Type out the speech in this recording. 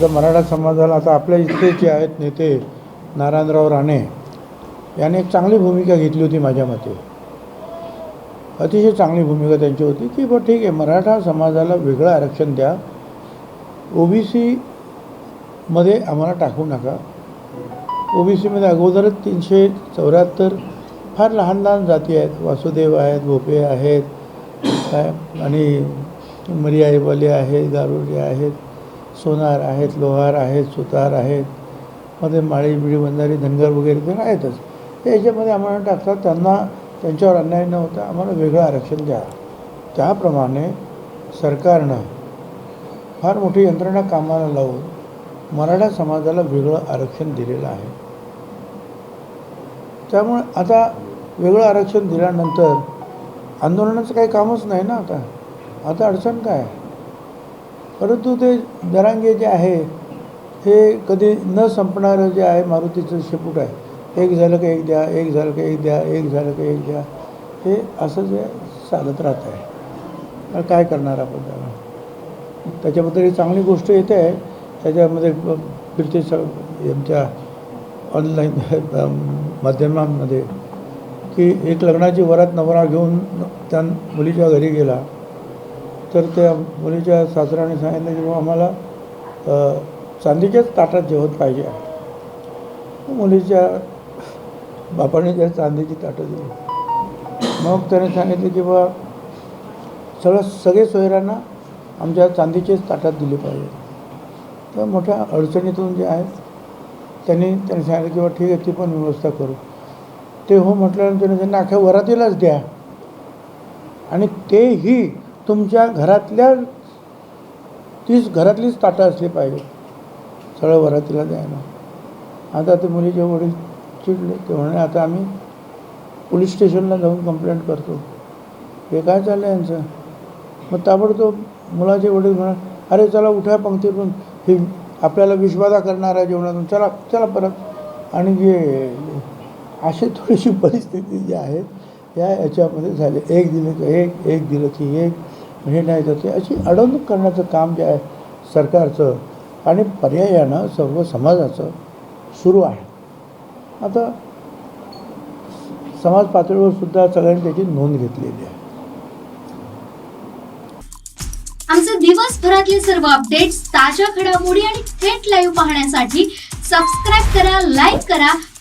आता मराठा समाजाला आता आपल्या इथले जे आहेत नेते नारायणराव राणे याने एक चांगली भूमिका घेतली होती माझ्या मते. अतिशय चांगली भूमिका त्यांची होती की बरं ठीक आहे मराठा समाजाला वेगळं आरक्षण द्या. ओ बी सीमध्ये आम्हाला टाकू नका. ओ बी सीमध्ये अगोदरच तीनशे चौऱ्याहत्तर फार लहान लहान जाती आहेत. वासुदेव आहेत भोपे आहेत काय आणि मरियाईवाले आहेत गारुडे आहेत. सोनार आहेत लोहार आहेत सुतार आहेत मध्ये माळी बिळी बंधारी धनगर वगैरे तर आहेतच. ते याच्यामध्ये आम्हाला टाकतात त्यांना त्यांच्यावर अन्याय न होता आम्हाला वेगळं आरक्षण द्या. त्याप्रमाणे सरकारनं फार मोठी यंत्रणा कामाला लावून मराठा समाजाला वेगळं आरक्षण दिलेलं आहे. त्यामुळे आता वेगळं आरक्षण दिल्यानंतर आंदोलनाचं काही कामच नाही ना आता. आता अडचण काय? परंतु ते जरांगे जे आहे हे कधी न संपणारं जे आहे मारुतीचं शेपूट आहे. एक झालं का एक द्या एक झालं का एक द्या एक झालं का एक द्या. हे असं जे चालत राहत आहे. काय करणार आपण त्याला? त्याच्याबद्दल ही चांगली गोष्ट येते. आहे त्याच्यामध्ये फिरते स यांच्या ऑनलाईन माध्यमांमध्ये की एक लग्नाची वरात नवरा घेऊन त्या मुलीच्या घरी गेला. तर त्या मुलीच्या सासऱ्याने सांगितलं की बुवा आम्हाला चांदीच्याच ताटात जेवण पाहिजे आहे. मुलीच्या बापाने त्या चांदीची ताटं दिली. मग त्याने सांगितलं की बा सगळं सगळे सोयऱ्यांना आमच्या चांदीचेच ताटात दिले पाहिजे. तर मोठ्या अडचणीतून जे आहेत त्यांनी त्यांनी सांगितलं की बा ठीक आहे ती पण व्यवस्था करू. ते हो म्हटल्यानंतर त्यांनी अख्ख्या वरातीलाच द्या. आणि तेही तुमच्या घरातल्या तीच घरातलीच ताटं असली पाहिजे. सगळं वरातीला द्यायला. आता ते मुलीचे वडील चिडले ते म्हणे आता आम्ही पोलीस स्टेशनला जाऊन कंप्लेंट करतो. हे काय चाललं आहे यांचं? मग ताबडतोब मुलाचे वडील म्हणा अरे चला उठा पंक्तीतून. ही आपल्याला विश्वादा करणारा जेवणातून चला चला परत. आणि जे अशी थोडीशी परिस्थिती जी आहे या याच्यामध्ये झाले. एक दिलं की एक एक दिलं की एक. हे नाही तर ते अशी अडवणूक करण्याचं काम जे आहे सरकारचं आणि पर्यायानं सर्व समाजाचं सुरू आहे. आता समाज पातळीवर सुद्धा सगळ्यांनी त्याची नोंद घेतलेली आहे. आमचे दिवसभरातले सर्व अपडेट्स ताज्या घडामोडी आणि थेट लाईव्ह पाहण्यासाठी सबस्क्राईब करा लाईक करा